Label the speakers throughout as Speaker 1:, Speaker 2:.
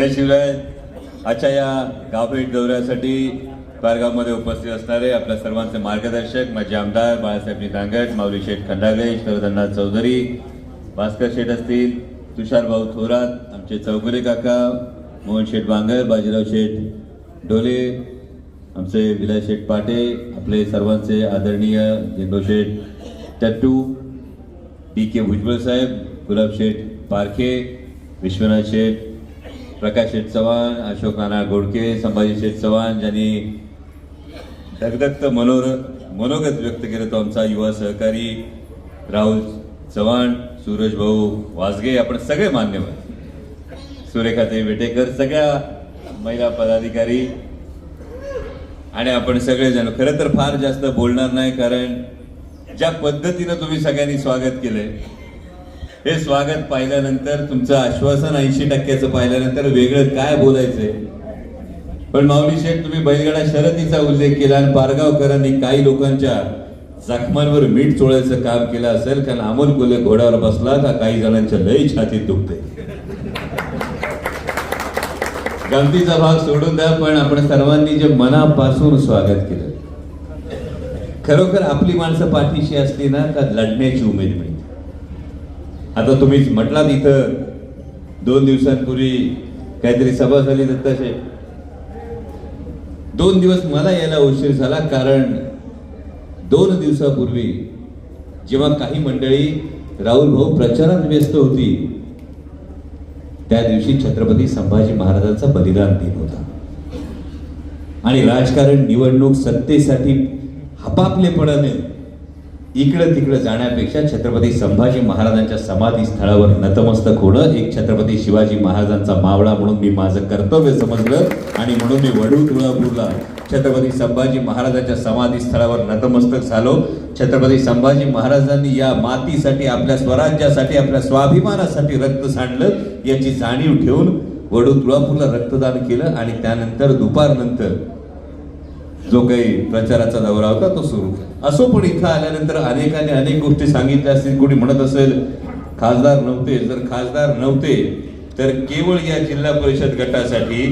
Speaker 1: त्याशिवाय आजच्या या गावभेट दौऱ्यासाठी पारगावमध्ये उपस्थित असणारे आपल्या सर्वांचे मार्गदर्शक माझे आमदार बाळासाहेब निधांगट माऊली शेठ खंडागळे शरदण्णा चौधरी भास्कर शेठ असतील तुषार भाऊ थोरात आमचे चौगुले काका मोहन शेठ बांगर बाजीराव शेठ डोले आमचे विलास शेठ पाटे आपले सर्वांचे आदरणीय झेंडो शेठ टट्टू डी के भुजबळ साहेब गुलाब शेठ पारखे विश्वनाथ शेठ प्रकाश शेठ चव्हाण अशोक नाना गोडके संभाजी शेठ चव्हाण ज्यांनी धगधगत मनोर मनोगत व्यक्त केलं तो आमचा युवा सहकारी राहुल चव्हाण सूरज भाऊ वासगे आपण सगळे मान्यवर. सुरेखाताई बेटेकर सगळ्या महिला पदाधिकारी. आणि आपण सगळेजण खरं तर फार जास्त बोलणार नाही कारण ज्या पद्धतीनं तुम्ही सगळ्यांनी स्वागत केलंय हे स्वागत पाहिल्यानंतर तुमचं आश्वासन ऐंशी टक्क्याचं पाहिल्यानंतर वेगळं काय बोलायचंय? पण माऊली शेठ तुम्ही बैलगडा शर्यतीचा उल्लेख केला आणि पारगावकरांनी काही लोकांच्या जखमांवर मीठ चोळायचं काम केलं असेल कारण अमोल कोले घोड्यावर बसला का काही जणांच्या लय छातीत दुखते गमतीचा भाग सोडून द्या पण आपण सर्वांनी जे मनापासून स्वागत केलं. खरोखर आपली माणसं पाठीशी असली ना का लढण्याची उमेद मिळते? आता तुम्हीच म्हटलात इथं दोन दिवसांपूर्वी काहीतरी सभा झाली दत्ताशे दोन दिवस मला यायला उशीर झाला कारण दोन दिवसापूर्वी जेव्हा काही मंडळी राहुल भाऊ प्रचारात व्यस्त होती त्या दिवशी छत्रपती संभाजी महाराजांचा बलिदान दिन होता. आणि राजकारण निवडणूक सत्तेसाठी हपापलेपणाने इकडं तिकडं जाण्यापेक्षा छत्रपती संभाजी महाराजांच्या समाधी स्थळावर नतमस्तक होणं एक छत्रपती शिवाजी महाराजांचा मावळा म्हणून मी माझं कर्तव्य समजलं आणि म्हणून मी वडू तुळापूरला छत्रपती संभाजी महाराजांच्या समाधी स्थळावर नतमस्तक झालो. छत्रपती संभाजी महाराजांनी या मातीसाठी आपल्या स्वराज्यासाठी आपल्या स्वाभिमानासाठी रक्त सांडलं याची जाणीव ठेवून वडू तुळापूरला रक्तदान केलं आणि त्यानंतर दुपारनंतर जो काही प्रचाराचा दौरा होता तो सुरू. असो पण इथं आल्यानंतर अनेकांनी अनेक गोष्टी सांगितल्या असतील. कोणी म्हणत असेल खासदार नव्हते. जर खासदार नव्हते तर केवळ या जिल्हा परिषद गटासाठी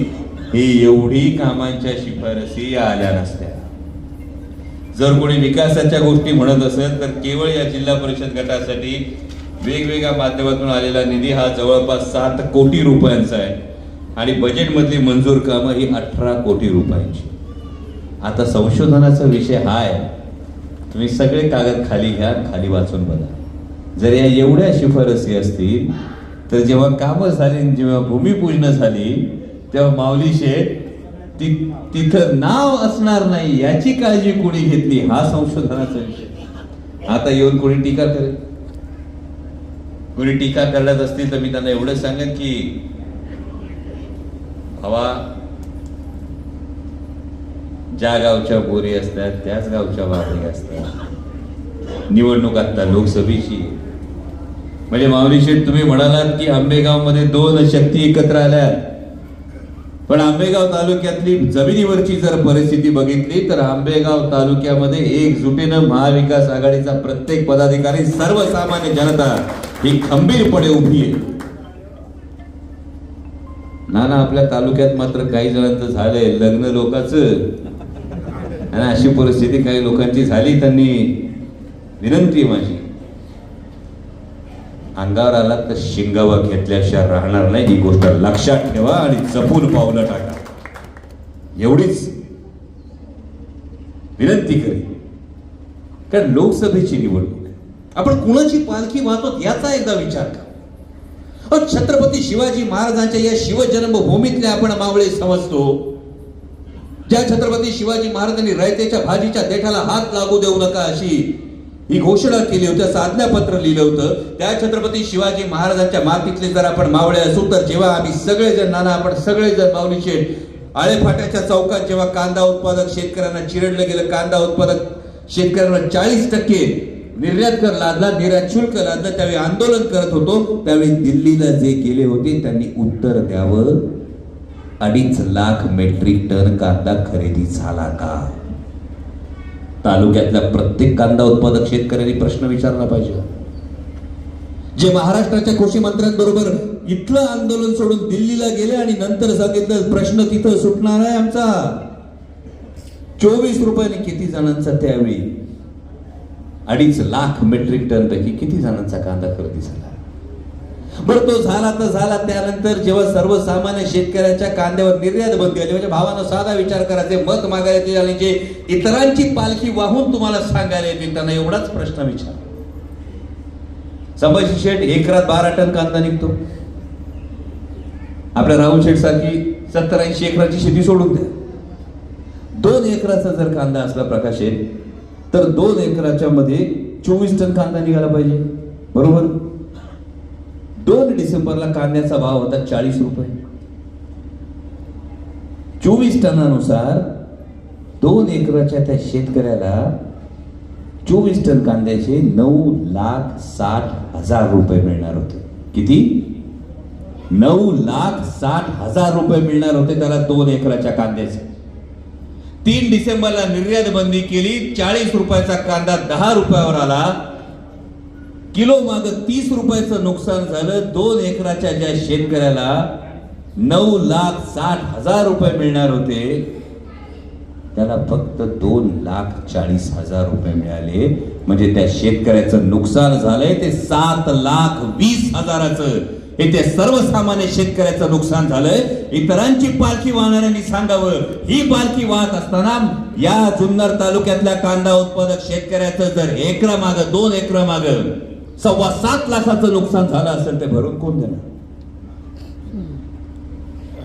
Speaker 1: ही एवढी कामांच्या शिफारसी या आल्या नसत्या. जर कोणी विकासाच्या गोष्टी म्हणत असेल तर केवळ या जिल्हा परिषद गटासाठी वेगवेगळ्या माध्यमातून आलेला निधी हा जवळपास सात कोटी रुपयांचा आहे. आणि बजेटमधली मंजूर कामं ही अठरा कोटी रुपयांची. आता संशोधनाचा विषय हा आहे. तुम्ही सगळे कागद खाली घ्या खाली वाचून बघा. जर या एवढ्या शिफारसी असतील तर जेव्हा कामं झाली जेव्हा भूमिपूजन झाली तेव्हा माऊली शेठ ति तिथं नाव असणार नाही याची काळजी कोणी घेतली? हा संशोधनाचा विषय. आता येऊन कोणी टीका करेल. कोणी टीका करत असतील तर मी त्यांना एवढं सांगेन की भावा ज्या गावच्या बोरी असतात त्याच गावच्या वारणी असतात. निवडणूक आता लोकसभेची. म्हणजे माऊली शेठ तुम्ही म्हणालात की आंबेगावमध्ये दोन शक्ती एकत्र आल्या पण आंबेगाव तालुक्यातली जमिनीवरची जर परिस्थिती बघितली तर आंबेगाव तालुक्यामध्ये एकजुटीनं महाविकास आघाडीचा प्रत्येक पदाधिकारी सर्वसामान्य जनता ही खंबीरपणे उभी आहे. नाना आपल्या तालुक्यात मात्र काही जणांचं झालंय. लग्न लोकांचं. आणि अशी परिस्थिती काही लोकांची झाली त्यांनी विनंती माझी. अंगावर आला तर शिंगावा घेतल्याशिवाय राहणार नाही. ही गोष्ट लक्षात ठेवा आणि जपून पावलं टाका. एवढीच विनंती करी कारण लोकसभेची निवडणूक आहे. आपण कुणाची पालखी वाहतो याचा एकदा विचार करा. छत्रपती शिवाजी महाराजांच्या या शिवजन्मभूमीतल्या आपण मावळे समजतो. ज्या छत्रपती शिवाजी महाराजांनी रयतेच्या भाजीच्या देठाला हात लागू देऊ नका अशी ही घोषणा केली होती असं आज्ञापत्र लिहिलं होतं. त्या छत्रपती शिवाजी महाराजांच्या मातीतले जर आपण मावळे असू तर जेव्हा आम्ही सगळेजण नाना आपण सगळेजण माऊली शेठ आळेफाट्याच्या चौकात जेव्हा कांदा उत्पादक शेतकऱ्यांना चिरडलं गेलं कांदा उत्पादक शेतकऱ्यांना चाळीस टक्के निर्यात कर लादला निर्यात शुल्क लादला त्यावेळी आंदोलन करत होतो त्यावेळी दिल्लीला जे केले होते त्यांनी उत्तर द्यावं. अडीच लाख मेट्रिक टन कांदा खरेदी झाला का? तालुक्यातल्या प्रत्येक कांदा उत्पादक शेतकऱ्यांनी प्रश्न विचारला पाहिजे. जे महाराष्ट्राच्या कृषी मंत्र्यांबरोबर इथलं आंदोलन सोडून दिल्लीला गेले आणि नंतर सांगितलं प्रश्न तिथं सुटणार आहे आमचा. चोवीस रुपयाने किती जणांचा त्यावेळी अडीच लाख मेट्रिक टन पैकी किती जणांचा कांदा खरेदी झाला? बरं तो झाला तर झाला. त्यानंतर जेव्हा सर्वसामान्य शेतकऱ्याच्या कांद्यावर निर्यात बंदी आली म्हणजे भावानं साधा विचार करायचे मत मागायला येतील आणि जे इतरांची पालखी वाहून तुम्हाला सांगायला येतील त्यांना एवढाच प्रश्न विचार. संभाजी शेठ एकरात बारा टन कांदा निघतो. आपल्या राहुल शेठ सारखी सत्तर ऐंशी एकराची शेती सोडून द्या. दोन एकराचा जर कांदा असला प्रकाश तर दोन एकराच्या मध्ये चोवीस टन कांदा निघाला पाहिजे. बरोबर? दोन डिसेंबरला कांद्याचा भाव होता चाळीस रुपये. चोवीस टनानुसार दोन एकराच्या त्या शेतकऱ्याला चोवीस टन कांद्याचे नऊ लाख साठ हजार रुपये मिळणार होते. किती? नऊ लाख साठ हजार रुपये मिळणार होते त्याला दोन एकराच्या कांद्याचे. तीन डिसेंबरला निर्यात बंदी केली चाळीस रुपयाचा कांदा दहा रुपयावर आला किलो माग तीस रुपयाचं नुकसान झालं. दोन एकराच्या ज्या शेतकऱ्याला नऊ लाख साठ हजार रुपये मिळणार होते त्याला फक्त दोन लाख चाळीस हजार रुपये मिळाले. म्हणजे त्या शेतकऱ्याचं नुकसान झालंय ते सात लाख वीस हजाराचं. हे त्या सर्वसामान्य शेतकऱ्याचं नुकसान झालंय. इतरांची पालखी वाहणाऱ्यांनी सांगावं ही पालखी वाहत असताना या जुन्नर तालुक्यातल्या कांदा उत्पादक शेतकऱ्याचं जर एकरा माग दोन एकरा माग सव्वा सात लाखाचं नुकसान झालं असेल ते भरून कोण देणार?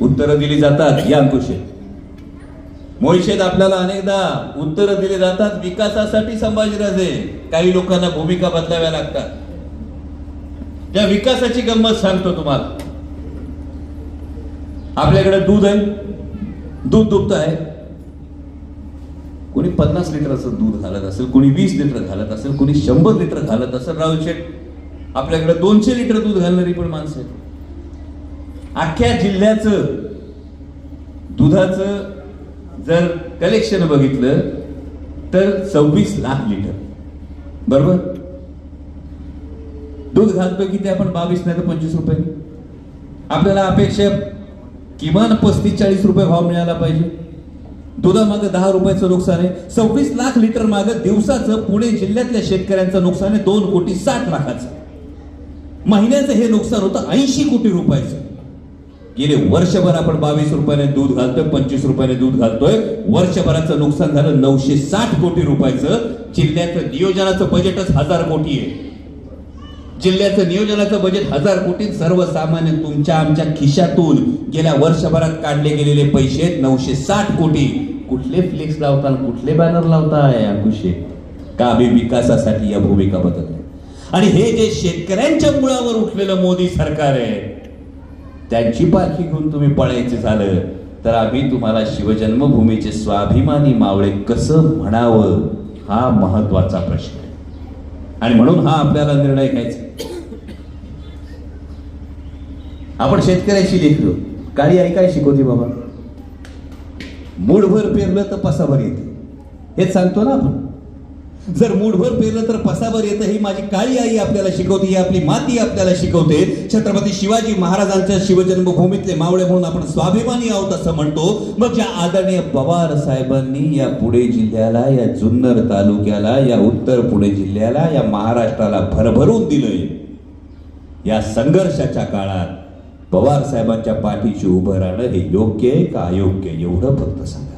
Speaker 1: उत्तरं दिली जातात या अंकुशे मोहिशेत आपल्याला अनेकदा उत्तरं दिली जातात विकासासाठी संभाजीराजे काही लोकांना भूमिका बदलाव्या लागतात. त्या विकासाची गंमत सांगतो तुम्हाला. आपल्याकडे दूध आहे. दूध दुभत आहे. कोणी पन्नास लिटरचं दूध घालत असेल कोणी वीस लिटर घालत असेल कोणी शंभर लिटर घालत असेल राहुल शेठ आपल्याकडे दोनशे लिटर दूध घालणारी पण माणसं आहेत. अख्ख्या जिल्ह्याचं दुधाचं जर कलेक्शन बघितलं तर सव्वीस लाख लिटर. बरोबर? दूध घालतो किती आपण? बावीस नाही तर पंचवीस रुपये. आपल्याला अपेक्षा किमान पस्तीस चाळीस रुपये भाव मिळाला पाहिजे. दुधामागं दहा रुपयाचं नुकसान आहे. सव्वीस लाख लिटर मागं दिवसाचं पुणे जिल्ह्यातल्या शेतकऱ्यांचं नुकसान आहे. दोन कोटी साठ लाखाचं. महिन्याचं हे नुकसान होतं ऐंशी कोटी रुपयाचं. गेले वर्षभर आपण बावीस रुपयाने दूध घालतोय पंचवीस रुपयाने दूध घालतोय. वर्षभराचं नुकसान झालं नऊशे साठ कोटी रुपयाचं. जिल्ह्याचं नियोजनाचं बजेटच हजार कोटी आहे. जिल्ह्याचं नियोजनाचं बजेट हजार कोटी. सर्वसामान्य तुमच्या आमच्या खिशातून गेल्या वर्षभरात काढले गेलेले पैसे आहेत नऊशे साठ कोटी. कुठले फ्लेक्स लावता कुठले बॅनर लावताय अंकुशे का आम्ही विकासासाठी या भूमिका बदलल्या. आणि हे जे शेतकऱ्यांच्या मुळावर उठलेलं मोदी सरकार आहे त्यांची पालखी घेऊन तुम्ही पळायचं झालं तर आम्ही तुम्हाला शिवजन्मभूमीचे स्वाभिमानी मावळे कसं म्हणावं हा महत्त्वाचा प्रश्न आहे. आणि म्हणून हा आपल्याला निर्णय घ्यायचा आपण शेतकऱ्याशी लेखलो काळी ऐकाय शिकवते बाबा? मूठभर पेरलं तर पसाभर येते. हेच सांगतो ना आपण. जर मूठभर पेरलं तर पसाभर येतं ही माझी काळी आई आपल्याला शिकवते ही आपली माती आपल्याला शिकवते. छत्रपती शिवाजी महाराजांच्या शिवजन्मभूमीतले मावळे म्हणून आपण स्वाभिमानी आहोत असं म्हणतो. मग ज्या आदरणीय पवार साहेबांनी या पुणे जिल्ह्याला या जुन्नर तालुक्याला या उत्तर पुणे जिल्ह्याला या महाराष्ट्राला भरभरून दिलंय. या संघर्षाच्या काळात पवार साहेबांच्या पाठीशी उभं राहणं हे योग्य आहे का? अयोग्य एवढं फक्त सांगा.